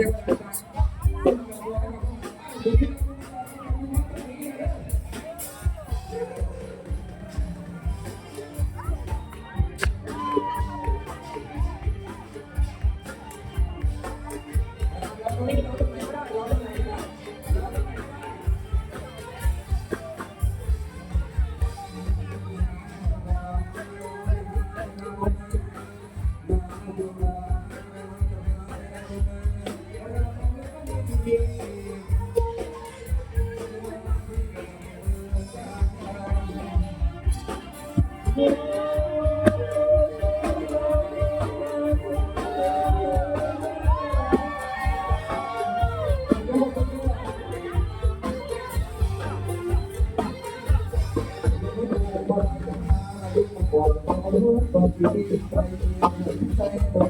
เดี๋ ยว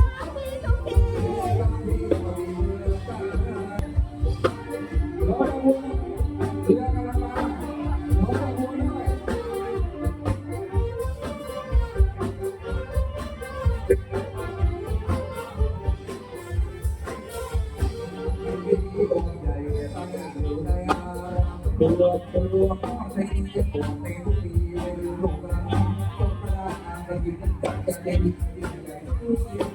อวันนี้ใจบุญบานตัวตัวใช้ที่จะปวดในทุกปีโรงงานต้องการงานจะยินกันจะได้ดีใหญ่ทุกทีขอจ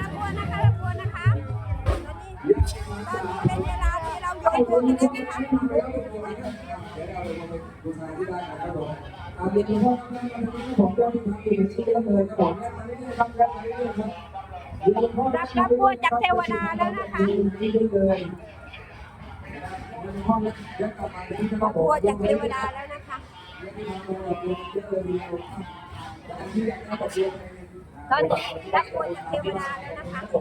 รับบัวนะคะรับบัวนะคะตอนนี้ตอนนี้เป็นเวลาที่เราโยนบัวกันได้ไหมคะอาเด็กพ่อแม่ผมก็มีทางอื่นที่ก็เลยขอแม่มาเรื่อยๆครับรับรับรับบัวจากเทวดาแล้วนะคะที่ได้เลยพ่อแม่ยับบัวจากเทวดาแล้วนะคะ ตอนนี้รับบัวจากเทวดาแล้วนะคะเ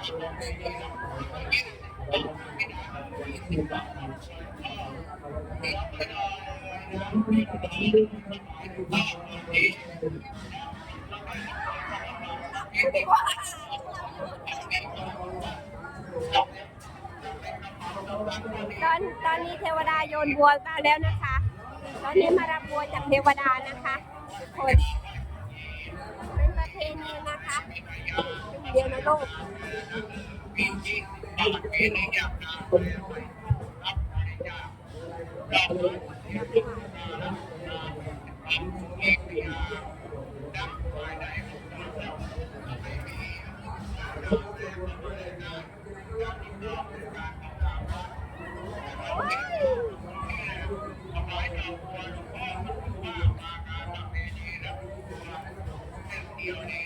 ตอนตอนนี้เทวดาโยนบัวมาแล้วนะคะ ตอนนี้มารับบัวจากเทวดานะคะทุกคนเป็นประเพณีนะคะ เดียวในโลก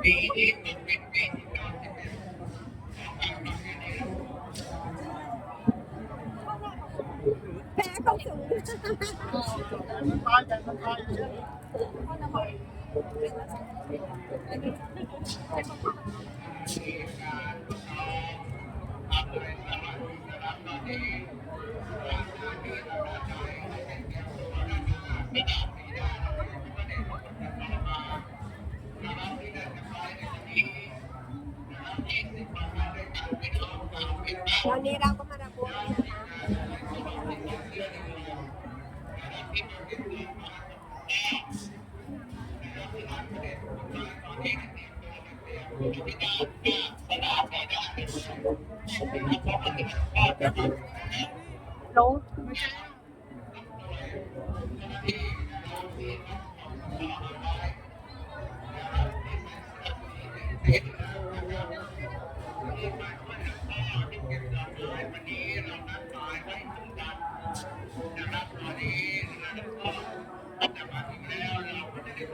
แพ้เข้าสูงต วันนี้เราก็มารับบัวแล้วนะคะลง ต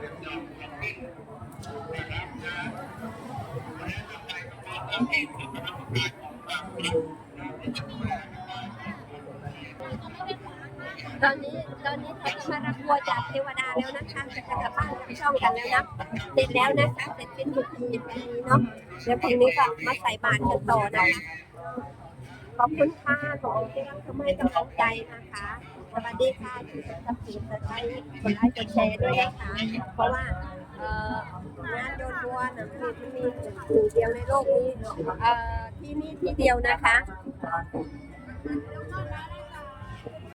อนนี้ตอนนี้เราจะมารับบัวจากเทวดาแล้วนะคะจะกลับบ้านกับช่องกันแล้วนะเสร็จแล้วนะคะเสร็จเป็นพิธีวันนี้เนาะเดี๋ยวพรุ่งนี้ก็มาใส่บาตรกันต่อนะคะขอบคุณค่ะขอบคุณที่รับชมให้กำลังใจนะคะ สวัสดีค่ะที่สนับสนุนสไลค์กดไลค์กดแชร์ด้วยนะคะเพราะว่าเอ่องานโยนบัวนะมีมีหนึ่เดียวในโลกนี้เอ่อที่นี่ที่เดียวนะคะ